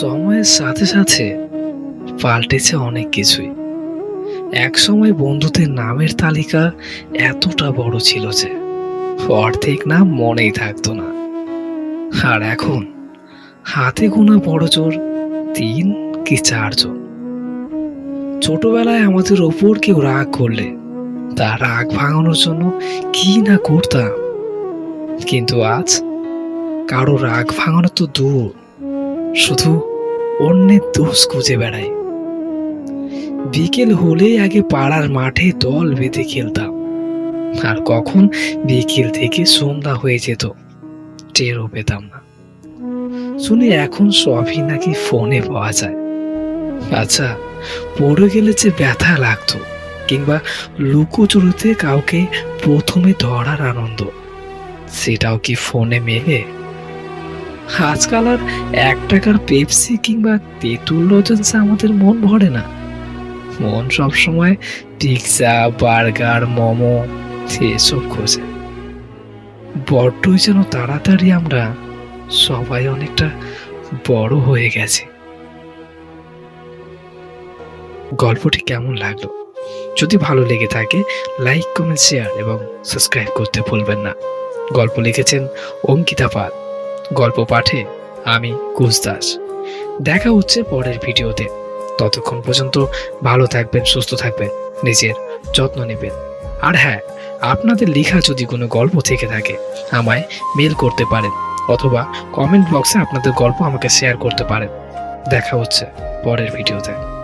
সময়ের সাথে সাথে পাল্টেছে অনেক কিছুই। এক সময় বন্ধুদের নামের তালিকা এতটা বড় ছিল যে অর্ধেক নাম মনেই থাকতো না। আর এখন হাতে গোনা বড় জোর তিন কি চারজন ছোটবেলায় আমাদের ওপর কেউ রাগ করলে তার রাগ ভাঙানোর জন্য কি না করতাম। কিন্তু আজ কারও রাগ ভাঙানো তো দূর। শুধু অন্যের দোষ খুঁজে বেড়ায়। বিকেল হলেই আগে পাড়ার মাঠে দল বেঁধে খেলতাম। আর কখন বিকেল থেকে সন্ধ্যা হয়ে যেত, টেরও পেতাম না। শুনি এখন সবই নাকি ফোনে পাওয়া যায়। আচ্ছা পড়ে গেলে যে ব্যথা লাগতো, কিংবা লুকোচুরিতে কাউকে প্রথমে ধরার আনন্দ, সেটাও কি ফোনে মেলে? আজকাল আর এক টাকার পেপসি কিংবা তেঁতুল লজেন্সে আমাদের মন ভরে না। মন সবসময় পিৎজা বার্গার মোমো, এসব খোঁজে। বড্ডই যেন তাড়াতাড়ি আমরা সবাই অনেকটা বড় হয়ে গেছে। গল্পটি কেমন লাগল? যদি ভালো লেগে থাকে লাইক কমেন্ট শেয়ার এবং সাবস্ক্রাইব করতে ভুলবেন না। গল্প লিখেছেন অঙ্কিতা পাল। গল্প পাঠে আমি কুশ দাস দেখা হচ্ছে পরের ভিডিওতে। ততক্ষণ পর্যন্ত ভালো থাকবেন, সুস্থ থাকবেন, নিজের যত্ন নেবেন। আর হ্যাঁ আপনাদের লেখা যদি কোনো গল্প থেকে থাকে, আমায় মেল করতে পারেন অথবা কমেন্ট বক্সে আপনাদের গল্প আমাকে শেয়ার করতে পারেন। দেখা হচ্ছে পরের ভিডিওতে।